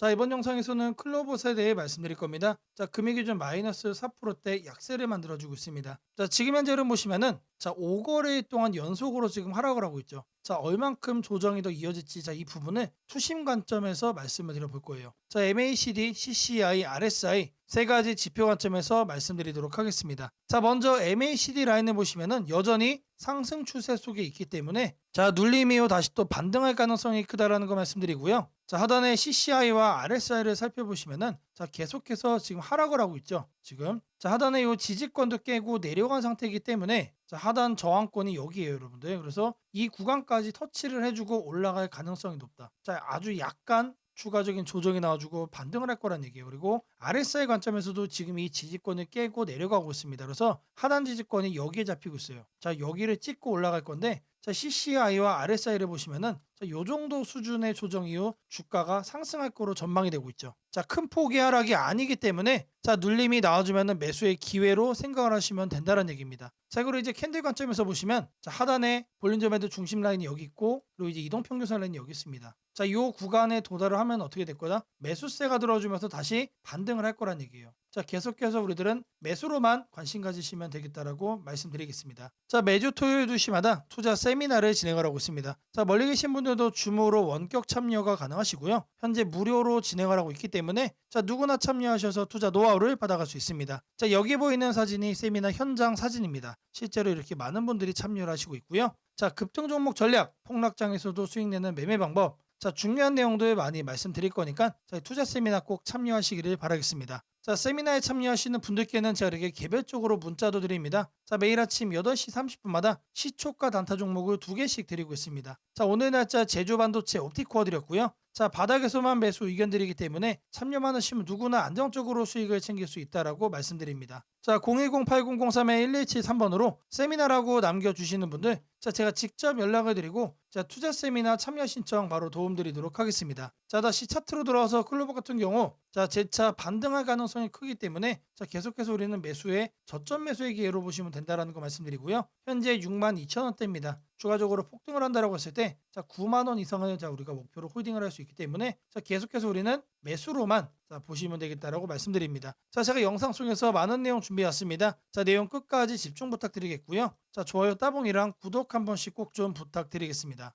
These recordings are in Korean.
자 이번 영상에서는 클로버스에 대해 말씀드릴 겁니다. 자 금액 기준 마이너스 4%대 약세를 만들어주고 있습니다. 자 지금 현재 흐름 보시면은 자 5거래 동안 연속으로 지금 하락을 하고 있죠. 자 얼만큼 조정이 더 이어질지 자 이 부분을 투심 관점에서 말씀을 드려볼 거예요. 자 MACD, CCI, RSI 세 가지 지표 관점에서 말씀드리도록 하겠습니다. 자 먼저 MACD 라인을 보시면은 여전히 상승 추세 속에 있기 때문에 자 눌림 이 후 다시 또 반등할 가능성이 크다라는 거 말씀드리고요. 자 하단에 CCI와 RSI를 살펴보시면은 자 계속해서 지금 하락을 하고 있죠. 지금 자 하단에 이 지지권도 깨고 내려간 상태이기 때문에 자 하단 저항권이 여기에요, 여러분들. 그래서 이 구간까지 터치를 해주고 올라갈 가능성이 높다. 자 아주 약간 추가적인 조정이 나와주고 반등을 할 거란 얘기예요. 그리고 RSI 관점에서도 지금 이 지지권을 깨고 내려가고 있습니다. 그래서 하단 지지권이 여기에 잡히고 있어요. 자 여기를 찍고 올라갈 건데 자 CCI와 RSI를 보시면은 자, 요 정도 수준의 조정 이후 주가가 상승할 거로 전망이 되고 있죠. 자, 큰 폭의 하락이 아니기 때문에 자, 눌림이 나와주면은 매수의 기회로 생각을 하시면 된다는 얘기입니다. 자, 그리고 이제 캔들 관점에서 보시면 자, 하단에 볼린저 매드 중심 라인이 여기 있고 그리고 이제 이동 평균선 라인이 여기 있습니다. 자, 요 구간에 도달을 하면 어떻게 될 거다? 매수세가 들어주면서 다시 반등을 할 거란 얘기예요. 자, 계속해서 우리들은 매수로만 관심 가지시면 되겠다라고 말씀드리겠습니다. 자, 매주 토요일 2시마다 투자 세미나를 진행을 하고 있습니다. 자, 멀리 계신 분들도 줌으로 원격 참여가 가능하시고요. 현재 무료로 진행을 하고 있기 때문에 자, 누구나 참여하셔서 투자 노하우를 받아갈 수 있습니다. 자, 여기 보이는 사진이 세미나 현장 사진입니다. 실제로 이렇게 많은 분들이 참여를 하시고 있고요. 자, 급등 종목 전략, 폭락장에서도 수익 내는 매매 방법, 자, 중요한 내용들 많이 말씀드릴 거니까 저희 투자 세미나 꼭 참여하시기를 바라겠습니다. 자, 세미나에 참여하시는 분들께는 제가 이렇게 개별적으로 문자도 드립니다. 자, 매일 아침 8시 30분마다 시초가 단타 종목을 두 개씩 드리고 있습니다. 자, 오늘 날짜 제조 반도체 옵티코어 드렸고요. 자, 바닥에서만 매수 의견 드리기 때문에 참여만 하시면 누구나 안정적으로 수익을 챙길 수 있다라고 말씀드립니다. 자, 010-8003-1173번으로 세미나라고 남겨주시는 분들, 자, 제가 직접 연락을 드리고, 자, 투자 세미나 참여 신청 바로 도움드리도록 하겠습니다. 자, 다시 차트로 돌아와서 클로버 같은 경우, 자, 제차 반등할 가능성이 크기 때문에, 자, 계속해서 우리는 매수에 저점 매수의 기회로 보시면 된다라는 거 말씀드리고요. 현재 62,000원대입니다. 추가적으로 폭등을 한다라고 했을 때, 자, 9만 원 이상을 자, 우리가 목표로 홀딩을 할 수 있기 때문에, 자, 계속해서 우리는 매수로만 자, 보시면 되겠다라고 말씀드립니다. 자, 제가 영상 속에서 많은 내용 준비해 왔습니다. 자, 내용 끝까지 집중 부탁드리겠고요. 자, 좋아요 따봉이랑 구독 한 번씩 꼭 좀 부탁드리겠습니다.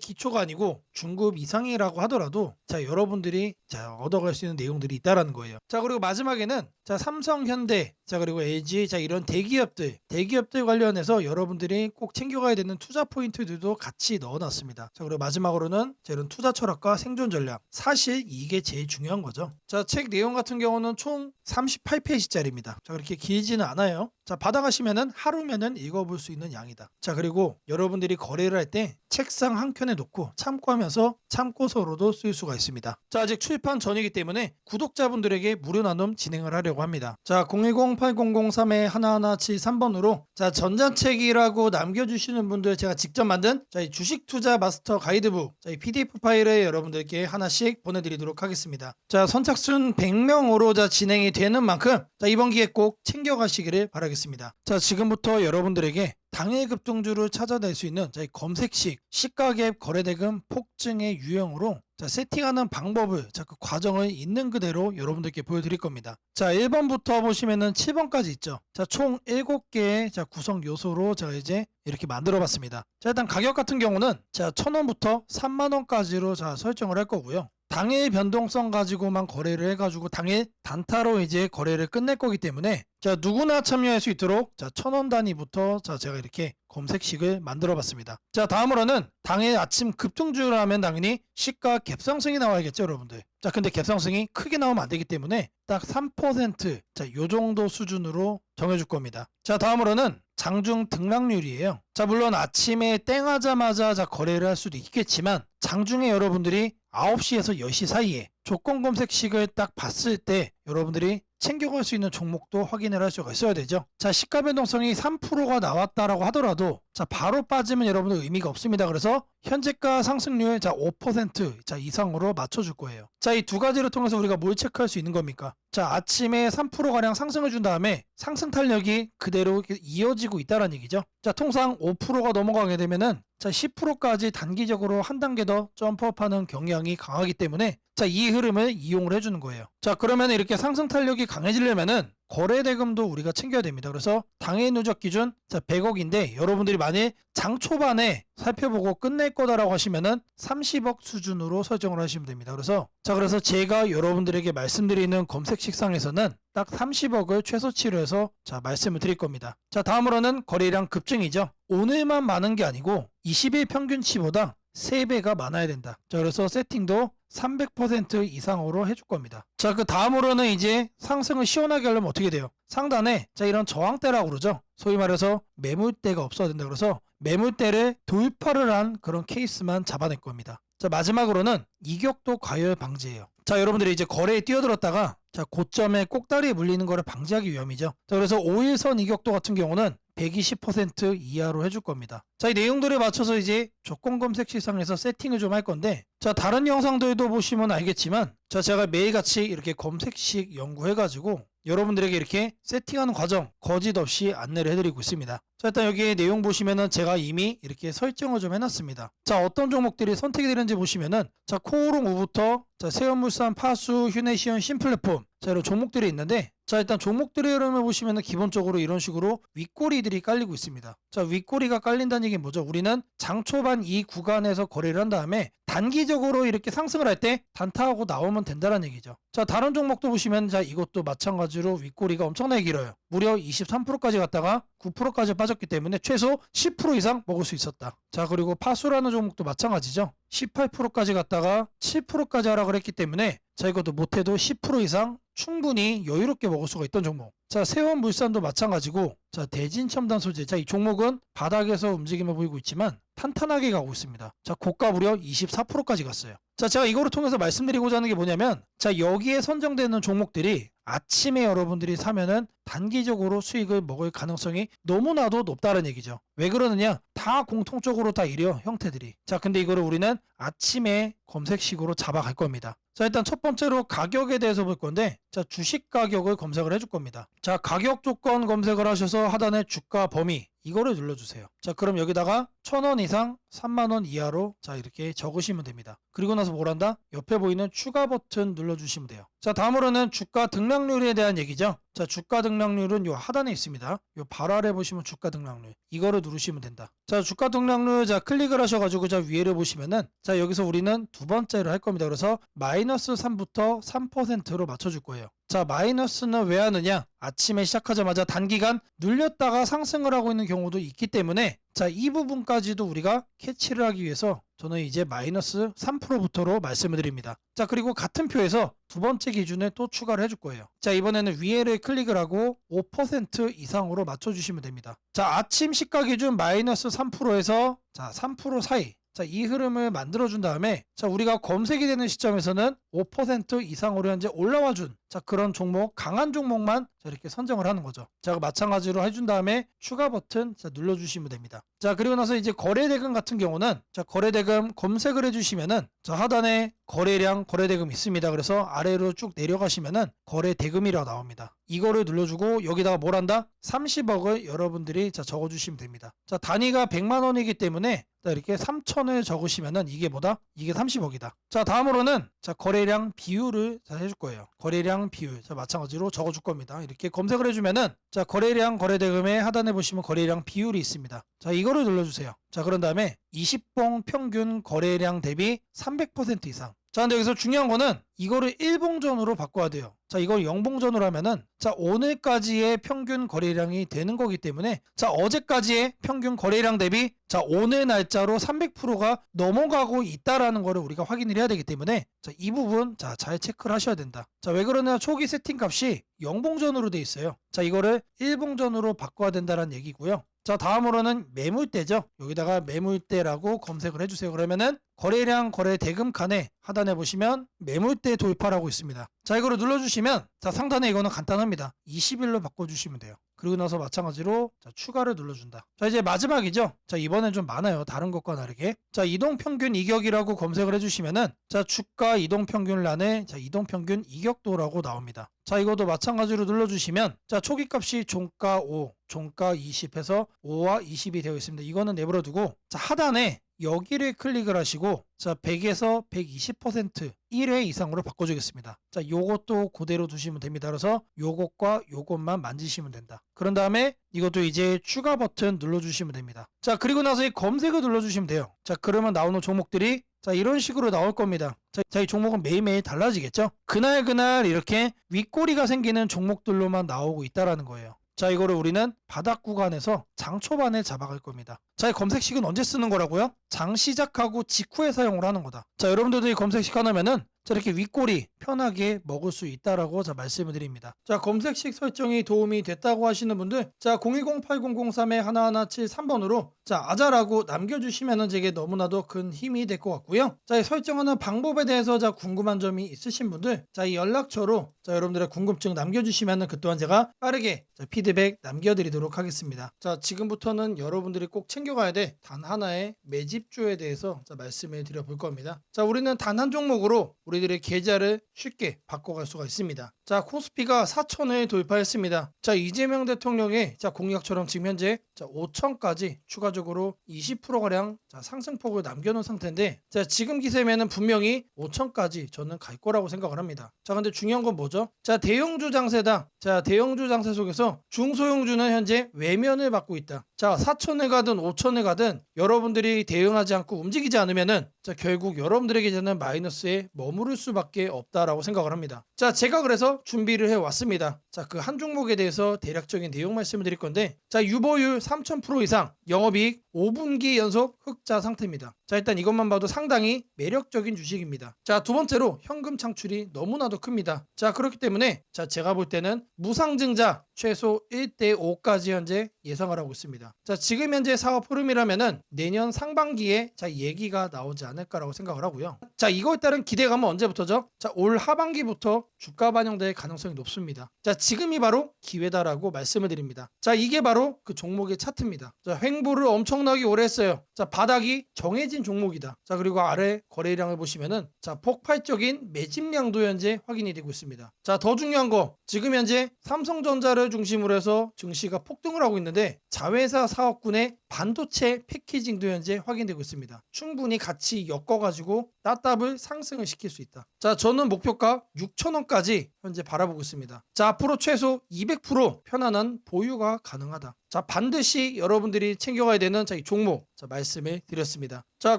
기초가 아니고 중급 이상이라고 하더라도 자, 여러분들이 자, 얻어갈 수 있는 내용들이 있다라는 거예요. 자, 그리고 마지막에는 자, 삼성, 현대, 자, 그리고 LG, 자, 이런 대기업들, 대기업들 관련해서 여러분들이 꼭 챙겨가야 되는 투자 포인트들도 같이 넣어놨습니다. 자, 그리고 마지막으로는 자, 이런 투자 철학과 생존 전략. 사실 이게 제일 중요한 거죠. 자, 책 내용 같은 경우는 총 38페이지짜리입니다. 자, 그렇게 길지는 않아요. 자, 받아가시면은 하루면은 읽어볼 수 있는 양이다. 자, 그리고 여러분들이 거래를 할 때 책상 한 켠에 놓고 참고하면서 참고서로도 쓸 수가 있습니다. 자, 아직 출판 전이기 때문에 구독자분들에게 무료 나눔 진행을 하려고 합니다. 자, 010-8003-1173번으로 자, 전자책이라고 남겨주시는 분들 제가 직접 만든 자, 이 주식 투자 마스터 가이드북 자, 이 PDF 파일을 여러분들께 하나씩 보내드리도록 하겠습니다. 자, 선착순 100명으로 자, 진행이 되는 만큼 자, 이번 기회 꼭 챙겨가시기를 바라겠습니다. 자, 지금부터 여러분들에게 당일 급등주를 찾아낼 수 있는 자, 이 검색식 시가갭 거래대금 폭증의 유형으로 자, 세팅하는 방법을 자, 그 과정을 있는 그대로 여러분들께 보여드릴 겁니다. 자, 1번부터 보시면은 7번까지 있죠. 자, 총 7개의 자, 구성 요소로 제가 이제 이렇게 만들어 봤습니다. 자, 일단 가격 같은 경우는 자, 1000원부터 3만원까지로 자, 설정을 할 거고요. 당일 변동성 가지고만 거래를 해가지고 당일 단타로 이제 거래를 끝낼 거기 때문에 자 누구나 참여할 수 있도록 자 천 원 단위부터 자 제가 이렇게 검색식을 만들어 봤습니다. 자 다음으로는 당일 아침 급등주를 하면 당연히 시가 갭상승이 나와야겠죠 여러분들. 자 근데 갭상승이 크게 나오면 안 되기 때문에 딱 3%자 요 정도 수준으로 정해줄 겁니다. 자 다음으로는 장중 등락률이에요. 자 물론 아침에 땡하자마자 자 거래를 할 수도 있겠지만 장중에 여러분들이 9시에서 10시 사이에 조건 검색식을 딱 봤을 때 여러분들이 챙겨갈 수 있는 종목도 확인을 할 수가 있어야 되죠. 자, 시가 변동성이 3%가 나왔다라고 하더라도 자, 바로 빠지면 여러분들 의미가 없습니다. 그래서 현재가 상승률 자, 5% 자, 이상으로 맞춰 줄 거예요. 자, 이 두 가지를 통해서 우리가 뭘 체크할 수 있는 겁니까? 자, 아침에 3% 가량 상승을 준 다음에 상승 탄력이 그대로 이어지고 있다는 얘기죠. 자, 통상 5%가 넘어가게 되면은 자, 10%까지 단기적으로 한 단계 더 점프업하는 경향이 강하기 때문에 자, 이 흐름을 이용을 해주는 거예요. 자, 그러면 이렇게 상승 탄력이 강해지려면은 거래 대금도 우리가 챙겨야 됩니다. 그래서 당해 누적 기준 자 100억인데 여러분들이 만일 장 초반에 살펴보고 끝낼 거다라고 하시면은 30억 수준으로 설정을 하시면 됩니다. 그래서 자 그래서 제가 여러분들에게 말씀드리는 검색 식상에서는 딱 30억을 최소치로 해서 자 말씀을 드릴 겁니다. 자 다음으로는 거래량 급증이죠. 오늘만 많은 게 아니고 20일 평균치보다 3배가 많아야 된다. 자, 그래서 세팅도 300% 이상으로 해줄 겁니다. 자, 그 다음으로는 이제 상승을 시원하게 하려면 어떻게 돼요? 상단에 자 이런 저항대라고 그러죠. 소위 말해서 매물대가 없어야 된다. 그래서 매물대를 돌파를 한 그런 케이스만 잡아낼 겁니다. 자, 마지막으로는 이격도 과열 방지예요. 자, 여러분들이 이제 거래에 뛰어들었다가 자, 고점에 꼭다리에 물리는 거를 방지하기 위함이죠. 자, 그래서 5일선 이격도 같은 경우는 120% 이하로 해줄 겁니다. 자, 이 내용들에 맞춰서 이제 조건 검색 시상에서 세팅을 좀 할 건데, 자, 다른 영상들도 보시면 알겠지만, 자, 제가 매일같이 이렇게 검색식 연구해가지고 여러분들에게 이렇게 세팅하는 과정 거짓 없이 안내를 해드리고 있습니다. 자, 일단 여기 내용 보시면은 제가 이미 이렇게 설정을 좀 해놨습니다. 자, 어떤 종목들이 선택이 되는지 보시면은, 자, 코오롱 우부터, 자, 세연물산, 파수, 휴네시온, 신플랫폼, 자, 이런 종목들이 있는데, 자, 일단 종목들의 흐름을 보시면은 기본적으로 이런 식으로 윗꼬리들이 깔리고 있습니다. 자, 윗꼬리가 깔린다는 얘기는 뭐죠? 우리는 장 초반 이 구간에서 거래를 한 다음에 단기적으로 이렇게 상승을 할 때 단타하고 나오면 된다는 얘기죠. 자, 다른 종목도 보시면 자, 이것도 마찬가지로 윗꼬리가 엄청나게 길어요. 무려 23%까지 갔다가 9%까지 빠졌기 때문에 최소 10% 이상 먹을 수 있었다. 자, 그리고 파수라는 종목도 마찬가지죠. 18%까지 갔다가 7%까지 하라 그랬기 때문에 자, 이것도 못해도 10% 이상 충분히 여유롭게 먹을 수가 있던 종목. 자, 세원물산도 마찬가지고, 자, 대진첨단 소재. 자, 이 종목은 바닥에서 움직임을 보이고 있지만 탄탄하게 가고 있습니다. 자, 고가 무려 24%까지 갔어요. 자, 제가 이거를 통해서 말씀드리고자 하는 게 뭐냐면, 자, 여기에 선정되는 종목들이 아침에 여러분들이 사면은 단기적으로 수익을 먹을 가능성이 너무나도 높다는 얘기죠. 왜 그러느냐? 다 공통적으로 다 이래요, 형태들이. 자, 근데 이거를 우리는 아침에 검색식으로 잡아갈 겁니다. 자, 일단 첫 번째로 가격에 대해서 볼 건데, 자, 주식 가격을 검색을 해줄 겁니다. 자, 가격 조건 검색을 하셔서 하단에 주가 범위, 이거를 눌러주세요. 자, 그럼 여기다가 1000원 이상 3만원 이하로 자, 이렇게 적으시면 됩니다. 그리고 나서 뭘 한다? 옆에 보이는 추가 버튼 눌러주시면 돼요. 자, 다음으로는 주가 등락률에 대한 얘기죠. 자, 주가 등락률은 요 하단에 있습니다. 요 바로 아래 보시면 주가 등락률. 이거를 누르시면 된다. 자, 주가 등락률 자, 클릭을 하셔 가지고 자, 위에를 보시면은 자, 여기서 우리는 두 번째를 할 겁니다. 그래서 마이너스 3부터 3%로 맞춰 줄 거예요. 자, 마이너스는 왜 하느냐? 아침에 시작하자마자 단기간 눌렸다가 상승을 하고 있는 경우도 있기 때문에 자, 이 부분까지도 우리가 캐치를 하기 위해서 저는 이제 마이너스 3%부터로 말씀을 드립니다. 자, 그리고 같은 표에서 두 번째 기준에 또 추가를 해줄 거예요. 자, 이번에는 위에를 클릭을 하고 5% 이상으로 맞춰주시면 됩니다. 자, 아침 시가 기준 마이너스 3%에서 자, 3% 사이. 자, 이 흐름을 만들어준 다음에 자, 우리가 검색이 되는 시점에서는 5% 이상으로 현재 올라와 준 자, 그런 종목, 강한 종목만 자, 이렇게 선정을 하는 거죠. 자, 마찬가지로 해준 다음에 추가 버튼 자, 눌러주시면 됩니다. 자, 그리고 나서 이제 거래대금 같은 경우는 자, 거래대금 검색을 해주시면은 자, 하단에 거래량, 거래대금 있습니다. 그래서 아래로 쭉 내려가시면은 거래대금이라고 나옵니다. 이거를 눌러주고 여기다가 뭘 한다? 30억을 여러분들이 자, 적어주시면 됩니다. 자, 단위가 100만 원이기 때문에 자, 이렇게 3천을 적으시면은 이게 뭐다? 이게 30억이다. 자, 다음으로는 자, 거래량 비율을 자, 해줄 거예요. 거래량 비율. 자, 마찬가지로 적어줄 겁니다. 이렇게 검색을 해주면은 자, 거래량 거래대금의 하단에 보시면 거래량 비율이 있습니다. 자, 이거 를 눌러주세요. 자, 그런 다음에 20봉 평균 거래량 대비 300% 이상. 자, 근데 여기서 중요한 거는 이거를 1봉전으로 바꿔야 돼요. 자, 이걸 0봉전으로 하면은 자, 오늘까지의 평균 거래량이 되는 거기 때문에 자, 어제까지의 평균 거래량 대비 자, 오늘 날짜로 300%가 넘어가고 있다라는 거를 우리가 확인을 해야 되기 때문에 자, 이 부분 자, 잘 체크를 하셔야 된다. 자, 왜 그러냐? 초기 세팅 값이 0봉전으로 돼 있어요. 자, 이거를 1봉전으로 바꿔야 된다는 얘기고요. 자 다음으로는 매물대죠 여기다가 매물대라고 검색을 해주세요 그러면은 거래량 거래 대금 칸에 하단에 보시면 매물대 돌파라고 있습니다. 자 이거를 눌러주시면 자 상단에 이거는 간단합니다. 20일로 바꿔주시면 돼요. 그리고 나서 마찬가지로 자, 추가를 눌러준다. 자 이제 마지막이죠. 자 이번엔 좀 많아요. 다른 것과 다르게. 자 이동평균 이격이라고 검색을 해주시면은 자 주가 이동평균란에 자 이동평균 이격도라고 나옵니다. 자 이것도 마찬가지로 눌러주시면 자 초기값이 종가 5, 종가 20해서 5와 20이 되어 있습니다. 이거는 내버려두고 자 하단에 여기를 클릭을 하시고 자 100에서 120% 1회 이상으로 바꿔주겠습니다. 자 요것도 그대로 두시면 됩니다. 그래서 요것과 요것만 만지시면 된다. 그런 다음에 이것도 이제 추가 버튼 눌러주시면 됩니다. 자 그리고 나서 이 검색을 눌러주시면 돼요. 자 그러면 나오는 종목들이 자 이런 식으로 나올 겁니다. 자, 자, 이 종목은 매일매일 달라지겠죠? 그날 그날 이렇게 윗꼬리가 생기는 종목들로만 나오고 있다라는 거예요. 자 이거를 우리는 바닥 구간에서 장 초반에 잡아갈 겁니다. 자이 검색식은 언제 쓰는 거라고요? 장 시작하고 직후에 사용을 하는 거다. 자 여러분들도 이 검색식 하나면은 자 이렇게 윗꼬리 편하게 먹을 수 있다라고 자 말씀을 드립니다. 자 검색식 설정이 도움이 됐다고 하시는 분들 자 010-8003에 1173번으로 자 아자라고 남겨주시면은 제게 너무나도 큰 힘이 될 것 같고요. 자이 설정하는 방법에 대해서 자 궁금한 점이 있으신 분들 자 이 연락처로 자 여러분들의 궁금증 남겨주시면은 그 또한 제가 빠르게 자, 피드백 남겨드리도록 하겠습니다. 자 지금부터는 여러분들이 꼭 챙겨 가야 돼 단 하나의 매집주에 대해서 자, 말씀을 드려볼 겁니다. 자 우리는 단 한 종목으로 우리들의 계좌를 쉽게 바꿔갈 수가 있습니다. 자 코스피가 4천을 돌파했습니다. 자 이재명 대통령의 자 공약처럼 지금 현재 자 5천까지 추가적으로 20% 가량 자 상승폭을 남겨놓은 상태인데 자 지금 기세면은 분명히 5천까지 저는 갈 거라고 생각을 합니다. 자 근데 중요한 건 뭐죠? 자 대형주 장세다. 자 대형주 장세 속에서 중소형주는 현재 외면을 받고 있다. 자 4천에 가든 5천에 가든 여러분들이 대응하지 않고 움직이지 않으면은 자 결국 여러분들에게 저는 마이너스에 머무를 수밖에 없다라고 생각을 합니다. 자 제가 그래서 준비를 해 왔습니다. 자 그 한 종목에 대해서 대략적인 내용 말씀을 드릴 건데 자 유보율 3,000% 이상 영업이익 5분기 연속 흑자 상태입니다. 자 일단 이것만 봐도 상당히 매력적인 주식입니다. 자 두 번째로 현금 창출이 너무나도 큽니다. 자 그렇기 때문에 자 제가 볼 때는 무상증자 최소 1대 5까지 현재 예상을 하고 있습니다. 자 지금 현재 사업 흐름이라면은 내년 상반기에 자 얘기가 나오지 않을 까라고 생각을 하고요. 자 이거에 따른 기대감은 언제부터죠? 자 올 하반기부터 주가 반영될 가능성이 높습니다. 자 지금이 바로 기회다라고 말씀을 드립니다. 자 이게 바로 그 종목의 차트입니다. 자 횡보를 엄청나게 오래 했어요. 자 바닥이 정해진 종목이다. 자 그리고 아래 거래량을 보시면은 자 폭발적인 매집량도 현재 확인이 되고 있습니다. 자 더 중요한 거 지금 현재 삼성전자를 중심으로 해서 증시가 폭등을 하고 있는데 자회사 사업군의 반도체 패키징도 현재 확인되고 있습니다. 충분히 같이 엮어 가지고 따 답을 상승을 시킬 수 있다. 자 저는 목표가 6천원까지 현재 바라보고 있습니다. 자 앞으로 최소 200% 편안한 보유가 가능하다. 자 반드시 여러분들이 챙겨가야 되는 자 이 종목 자 말씀을 드렸습니다. 자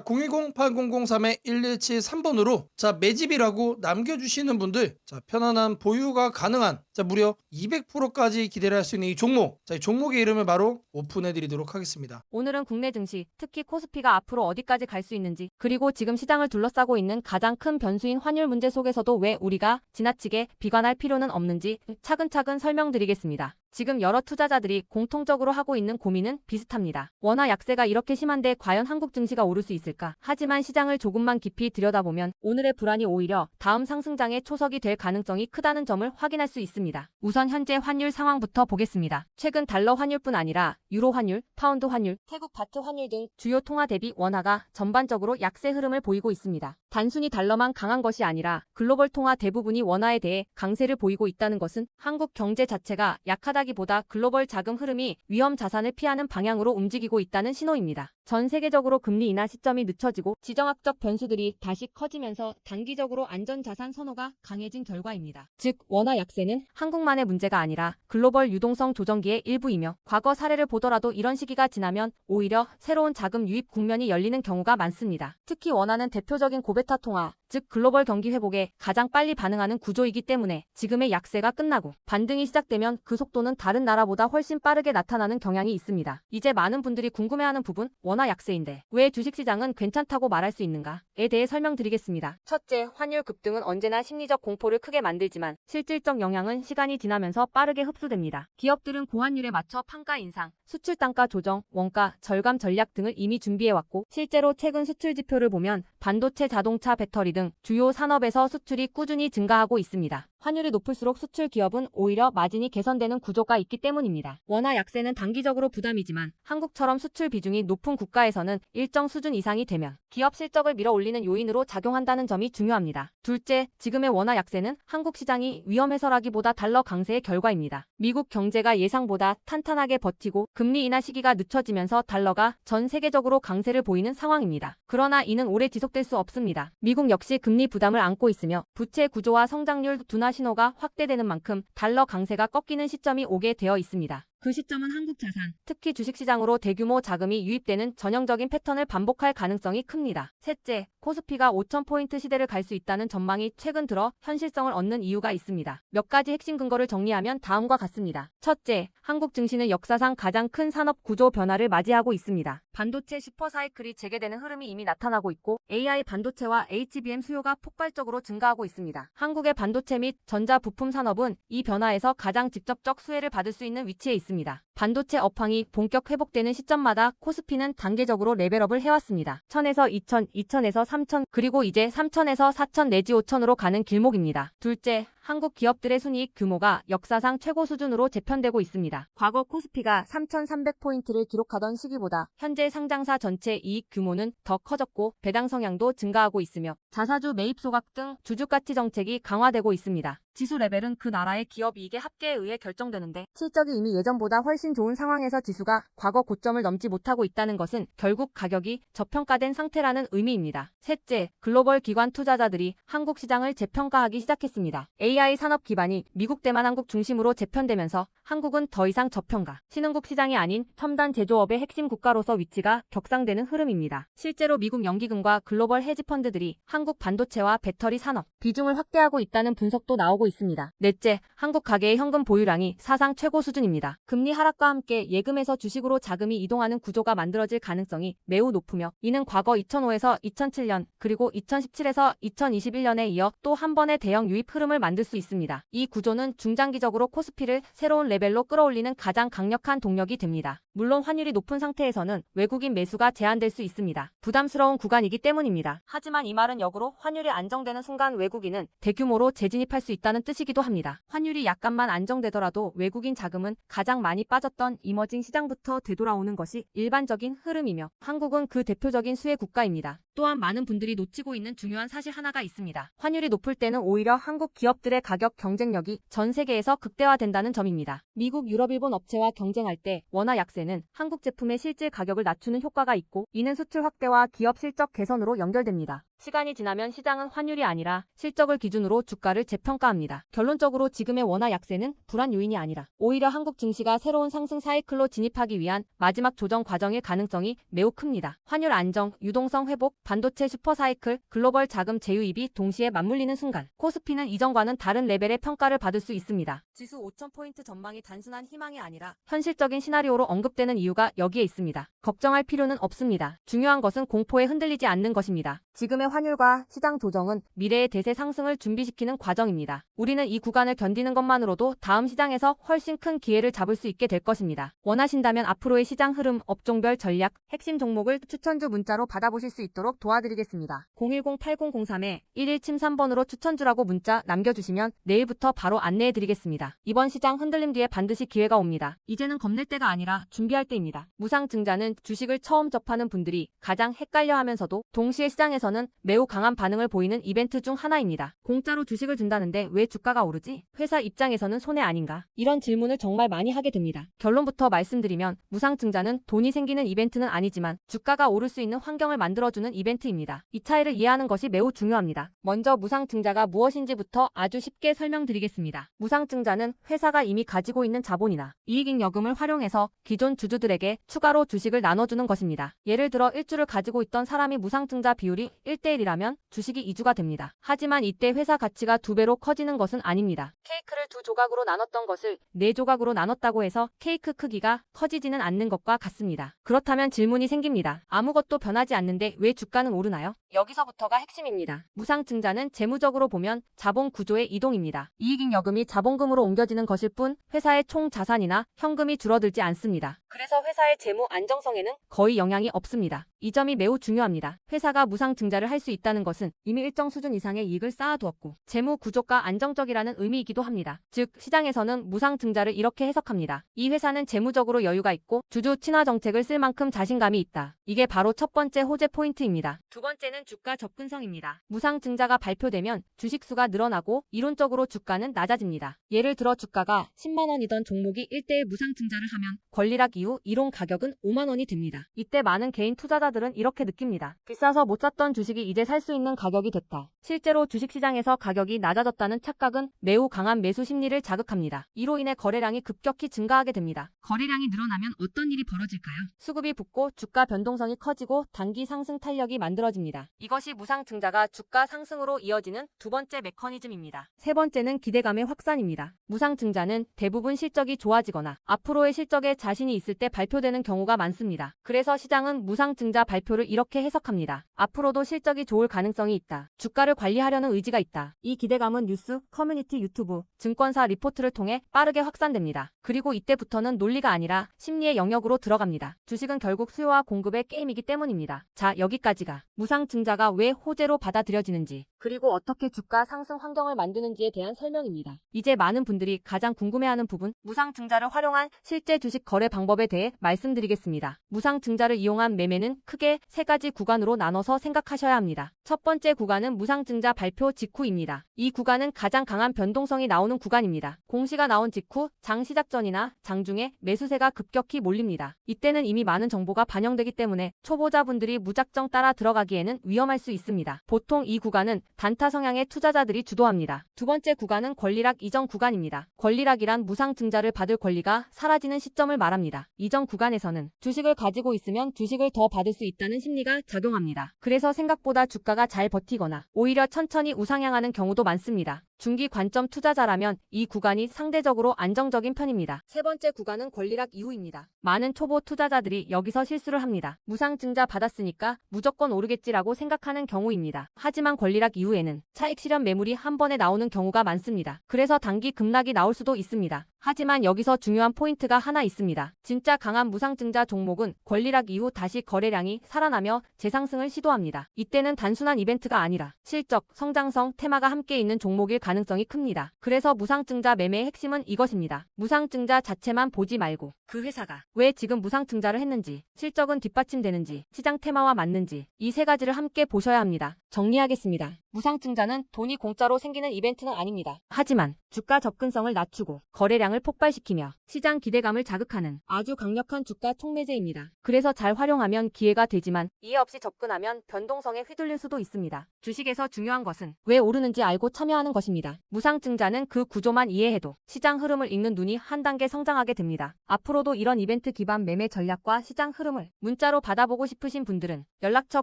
010-8003-1173번으로 자 매집이라고 남겨주시는 분들 자 편안한 보유가 가능한 자 무려 200%까지 기대를 할 수 있는 이 종목 자 이 종목의 이름을 바로 오픈해드리도록 하겠습니다. 오늘은 국내 증시, 특히 코스피가 앞으로 어디까지 갈 수 있는지, 그리고 지금 시장을 둘러싸고 있는 가장 큰 변수인 환율 문제 속에서도 왜 우리가 지나치게 비관할 필요는 없는지 차근차근 설명드리겠습니다. 지금 여러 투자자들이 공통적으로 하고 있는 고민은 비슷합니다. 원화 약세가 이렇게 심한데 과연 한국 증시가 오를 수 있을까? 하지만 시장을 조금만 깊이 들여다보면 오늘의 불안이 오히려 다음 상승장의 초석이 될 가능성이 크다는 점을 확인할 수 있습니다. 우선 현재 환율 상황부터 보겠습니다. 최근 달러 환율뿐 아니라 유로 환율, 파운드 환율, 태국 바트 환율 등 주요 통화 대비 원화가 전반적으로 약세 흐름을 보이고 있습니다. 단순히 달러만 강한 것이 아니라 글로벌 통화 대부분이 원화에 대해 강세를 보이고 있다는 것은 한국 경제 자체가 약하다 기보다 글로벌 자금 흐름이 위험 자산을 피하는 방향으로 움직이고 있다는 신호입니다. 전 세계적으로 금리 인하 시점이 늦춰지고 지정학적 변수들이 다시 커지면서 단기적으로 안전자산 선호가 강해진 결과입니다. 즉, 원화 약세는 한국만의 문제가 아니라 글로벌 유동성 조정기의 일부이며 과거 사례를 보더라도 이런 시기가 지나면 오히려 새로운 자금 유입 국면이 열리는 경우가 많습니다. 특히 원화는 대표적인 고베타 통화, 즉 글로벌 경기 회복에 가장 빨리 반응하는 구조이기 때문에 지금의 약세가 끝나고 반등이 시작되면 그 속도는 다른 나라보다 훨씬 빠르게 나타나는 경향이 있습니다. 이제 많은 분들이 궁금해하는 부분, 원화 약세인데 왜 주식시장은 괜찮다고 말할 수 있는가에 대해 설명드리겠습니다. 첫째, 환율 급등은 언제나 심리적 공포를 크게 만들지만 실질적 영향은 시간이 지나면서 빠르게 흡수됩니다. 기업들은 고환율에 맞춰 판가 인상, 수출 단가 조정, 원가 절감 전략 등을 이미 준비해왔고 실제로 최근 수출 지표를 보면 반도체, 자동차, 배터리 등 주요 산업에서 수출이 꾸준히 증가하고 있습니다. 환율이 높을수록 수출 기업은 오히려 마진이 개선되는 구조가 있기 때문입니다. 원화 약세는 단기적으로 부담이지만 한국처럼 수출 비중이 높은 국가에서는 일정 수준 이상이 되면 기업 실적을 밀어올리는 요인으로 작용한다는 점이 중요합니다. 둘째, 지금의 원화 약세는 한국 시장이 위험해서라기보다 달러 강세의 결과입니다. 미국 경제가 예상보다 탄탄하게 버티고 금리 인하 시기가 늦춰지면서 달러가 전 세계적으로 강세를 보이는 상황입니다. 그러나 이는 오래 지속될 수 없습니다. 미국 역시 금리 부담을 안고 있으며 부채 구조와 성장률 둔화 신호가 확대되는 만큼 달러 강세가 꺾이는 시점이 오게 되어 있습니다. 그 시점은 한국 자산, 특히 주식시장으로 대규모 자금이 유입되는 전형적인 패턴을 반복할 가능성이 큽니다. 셋째, 코스피가 5,000포인트 시대를 갈 수 있다는 전망이 최근 들어 현실성을 얻는 이유가 있습니다. 몇 가지 핵심 근거를 정리하면 다음과 같습니다. 첫째, 한국 증시는 역사상 가장 큰 산업 구조 변화를 맞이하고 있습니다. 반도체 슈퍼사이클이 재개되는 흐름이 이미 나타나고 있고 AI 반도체와 HBM 수요가 폭발적으로 증가하고 있습니다. 한국의 반도체 및 전자 부품 산업은 이 변화에서 가장 직접적 수혜를 받을 수 있는 위치에 있습니다. 반도체 업황이 본격 회복되는 시점마다 코스피는 단계적으로 레벨업을 해왔습니다. 1000에서 2000, 2000에서 3000, 그리고 이제 3000에서 4000 내지 5000으로 가는 길목입니다. 둘째, 한국 기업들의 순이익 규모가 역사상 최고 수준으로 재편되고 있습니다. 과거 코스피가 3,300포인트를 기록하던 시기보다 현재 상장사 전체 이익 규모는 더 커졌고 배당 성향도 증가하고 있으며 자사주 매입 소각 등 주주 가치 정책이 강화되고 있습니다. 지수 레벨은 그 나라의 기업 이익의 합계에 의해 결정되는데 실적이 이미 예전보다 훨씬 좋은 상황에서 지수가 과거 고점을 넘지 못하고 있다는 것은 결국 가격이 저평가된 상태라는 의미입니다. 셋째, 글로벌 기관 투자자들이 한국 시장을 재평가하기 시작했습니다. AI 산업 기반이 미국 대만 한국 중심으로 재편되면서 한국은 더 이상 저평가, 신흥국 시장이 아닌 첨단 제조업의 핵심 국가로서 위치가 격상되는 흐름입니다. 실제로 미국 연기금과 글로벌 헤지펀드들이 한국 반도체와 배터리 산업 비중을 확대하고 있다는 분석도 나오고 있습니다. 넷째, 한국 가계의 현금 보유량이 사상 최고 수준입니다. 금리 하락과 함께 예금에서 주식으로 자금이 이동하는 구조가 만들어질 가능성이 매우 높으며 이는 과거 2005에서 2007년 그리고 2017에서 2021년에 이어 또 한 번의 대형 유입 흐름을 만들 수 있습니다. 이 구조는 중장기적으로 코스피를 새로운 레벨로 끌어올리는 가장 강력한 동력이 됩니다. 물론 환율이 높은 상태에서는 외국인 매수가 제한될 수 있습니다. 부담스러운 구간이기 때문입니다. 하지만 이 말은 역으로 환율이 안정되는 순간 외국인은 대규모로 재진입할 수 있다는 뜻이기도 합니다. 환율이 약간만 안정되더라도 외국인 자금은 가장 많이 빠졌던 이머징 시장부터 되돌아오는 것이 일반적인 흐름이며 한국은 그 대표적인 수혜 국가입니다. 또한 많은 분들이 놓치고 있는 중요한 사실 하나가 있습니다. 환율이 높을 때는 오히려 한국 기업들의 가격 경쟁력이 전 세계에서 극대화된다는 점입니다. 미국, 유럽, 일본 업체와 경쟁할 때 원화 약세는 한국 제품의 실질 가격을 낮추는 효과가 있고 이는 수출 확대와 기업 실적 개선으로 연결됩니다. 시간이 지나면 시장은 환율이 아니라 실적을 기준으로 주가를 재평가합니다. 결론적으로 지금의 원화 약세는 불안 요인이 아니라 오히려 한국 증시가 새로운 상승 사이클로 진입하기 위한 마지막 조정 과정일 가능성이 매우 큽니다. 환율 안정, 유동성 회복, 반도체 슈퍼 사이클, 글로벌 자금 제휴입이 동시에 맞물리는 순간 코스피는 이전과는 다른 레벨의 평가를 받을 수 있습니다. 지수 5,000포인트 전망이 단순한 희망이 아니라 현실적인 시나리오로 언급되는 이유가 여기에 있습니다. 걱정할 필요는 없습니다. 중요한 것은 공포에 흔들리지 않는 것입니다. 지금의 환율과 시장 조정은 미래의 대세 상승을 준비시키는 과정입니다. 우리는 이 구간을 견디는 것만으로도 다음 시장에서 훨씬 큰 기회를 잡을 수 있게 될 것입니다. 원하신다면 앞으로의 시장 흐름, 업종별 전략, 핵심 종목을 추천주 문자로 받아보실 수 있도록 도와드리겠습니다. 010-8003-1173번으로 추천주라고 문자 남겨주시면 내일부터 바로 안내해드리겠습니다. 이번 시장 흔들림 뒤에 반드시 기회가 옵니다. 이제는 겁낼 때가 아니라 준비할 때입니다. 무상 증자는 주식을 처음 접하는 분들이 가장 헷갈려하면서도 동시에 시장에서는 매우 강한 반응을 보이는 이벤트 중 하나입니다. 공짜로 주식을 준다는데 왜 주가가 오르지? 회사 입장에서는 손해 아닌가? 이런 질문을 정말 많이 하게 됩니다. 결론부터 말씀드리면 무상증자는 돈이 생기는 이벤트는 아니지만 주가가 오를 수 있는 환경을 만들어주는 이벤트입니다. 이 차이를 이해하는 것이 매우 중요합니다. 먼저 무상증자가 무엇인지부터 아주 쉽게 설명드리겠습니다. 무상증자는 회사가 이미 가지고 있는 자본이나 이익잉 여금을 활용해서 기존 주주들에게 추가로 주식을 나눠주는 것입니다. 예를 들어 일주를 가지고 있던 사람이 무상증자 비율이 1대 3대 1이라면 주식이 2주가 됩니다. 하지만 이때 회사 가치가 두 배로 커지는 것은 아닙니다. 케이크를 두 조각으로 나눴던 것을 네 조각으로 나눴다고 해서 케이크 크기가 커지지는 않는 것과 같습니다. 그렇다면 질문이 생깁니다. 아무것도 변하지 않는데 왜 주가는 오르나요? 여기서부터가 핵심입니다. 무상증자는 재무적으로 보면 자본 구조의 이동입니다. 이익인 여금이 자본금으로 옮겨지는 것일 뿐 회사의 총 자산이나 현금이 줄어들지 않습니다. 그래서 회사의 재무 안정성에는 거의 영향이 없습니다. 이 점이 매우 중요합니다. 회사가 무상증자를 할수 있다는 것은 이미 일정 수준 이상의 이익을 쌓아두었고 재무 구조가 안정적이라는 의미이기도 합니다. 즉 시장에서는 무상 증자를 이렇게 해석합니다. 이 회사는 재무적으로 여유가 있고 주주 친화 정책을 쓸 만큼 자신감이 있다. 이게 바로 첫 번째 호재 포인트입니다. 두 번째는 주가 접근성입니다. 무상 증자가 발표되면 주식 수가 늘어나고 이론적으로 주가는 낮아집니다. 예를 들어 주가가 10만 원이던 종목이 1대의 무상 증자를 하면 권리락 이후 이론 가격은 5만 원이 됩니다. 이때 많은 개인 투자자들은 이렇게 느낍니다. 비싸서 못 샀던 주식이 이제 살 수 있는 가격이 됐다. 실제로 주식시장에서 가격이 낮아졌다는 착각은 매우 강한 매수 심리를 자극합니다. 이로 인해 거래량이 급격히 증가하게 됩니다. 거래량이 늘어나면 어떤 일이 벌어질까요? 수급이 붙고 주가 변동성이 커지고 단기 상승 탄력이 만들어집니다. 이것이 무상 증자가 주가 상승으로 이어지는 두 번째 메커니즘입니다. 세 번째는 기대감의 확산입니다. 무상 증자는 대부분 실적이 좋아지거나 앞으로의 실적에 자신이 있을 때 발표되는 경우가 많습니다. 그래서 시장은 무상 증자 발표를 이렇게 해석합니다. 앞으로도 실적이 좋을 가능성이 있다. 주가를 관리하려는 의지가 있다. 이 기대감은 뉴스, 커뮤니티 유튜브, 증권사 리포트를 통해 빠르게 확산됩니다. 그리고 이때부터는 논리가 아니라 심리의 영역으로 들어갑니다. 주식은 결국 수요와 공급의 게임이기 때문입니다. 자, 여기까지가 무상 증자가 왜 호재로 받아들여지는지, 그리고 어떻게 주가 상승 환경을 만드는지에 대한 설명입니다. 이제 많은 분들이 가장 궁금해하는 부분, 무상 증자를 활용한 실제 주식 거래 방법에 대해 말씀드리겠습니다. 무상 증자를 이용한 매매는 크게 세 가지 구간으로 나눠서 생각하셔야 합니다. 첫 번째 구간은 무상증자 발표 직후입니다. 이 구간은 가장 강한 변동성이 나오는 구간입니다. 공시가 나온 직후 장 시작 전이나 장 중에 매수세가 급격히 몰립니다. 이때는 이미 많은 정보가 반영되기 때문에 초보자분들이 무작정 따라 들어가기에는 위험할 수 있습니다. 보통 이 구간은 단타 성향의 투자자들이 주도합니다. 두 번째 구간은 권리락 이전 구간입니다. 권리락이란 무상증자를 받을 권리가 사라지는 시점을 말합니다. 이전 구간에서는 주식을 가지고 있으면 주식을 더 받을 수 있다는 심리가 작용합니다. 그래서 생각보다 주가가 잘 버티거나 오히려 천천히 우상향하는 경우도 많습니다. 중기 관점 투자자라면 이 구간이 상대적으로 안정적인 편입니다. 세 번째 구간은 권리락 이후입니다. 많은 초보 투자자들이 여기서 실수를 합니다. 무상증자 받았으니까 무조건 오르겠지라고 생각하는 경우입니다. 하지만 권리락 이후에는 차익 실현 매물이 한 번에 나오는 경우가 많습니다. 그래서 단기 급락이 나올 수도 있습니다. 하지만 여기서 중요한 포인트가 하나 있습니다. 진짜 강한 무상증자 종목은 권리락 이후 다시 거래량이 살아나며 재상승을 시도합니다. 이때는 단순한 이벤트가 아니라 실적, 성장성, 테마가 함께 있는 종목일 가능 성이 큽니다. 그래서 무상증자 매매의 핵심은 이것입니다. 무상증자 자체만 보지 말고 그 회사가 왜 지금 무상증자를 했는지, 실적은 뒷받침되는지, 시장 테마와 맞는지 이 세 가지를 함께 보셔야 합니다. 정리하겠습니다. 무상증자는 돈이 공짜로 생기는 이벤트는 아닙니다. 하지만 주가 접근성을 낮추고 거래량을 폭발시키며 시장 기대감을 자극하는 아주 강력한 주가 촉매제입니다. 그래서 잘 활용하면 기회가 되지만 이해 없이 접근하면 변동성에 휘둘릴 수도 있습니다. 주식에서 중요한 것은 왜 오르는지 알고 참여하는 것입니다. 무상증자는 그 구조만 이해해도 시장 흐름을 읽는 눈이 한 단계 성장하게 됩니다. 앞으로도 이런 이벤트 기반 매매 전략과 시장 흐름을 문자로 받아보고 싶으신 분들은 연락처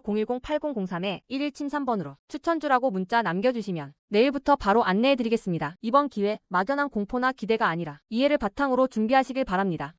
010-8003-1173번으로 추천주라 고 문자 남겨주시면 내일부터 바로 안내해드리겠습니다. 이번 기회 막연한 공포나 기대가 아니라 이해를 바탕으로 준비하시길 바랍니다.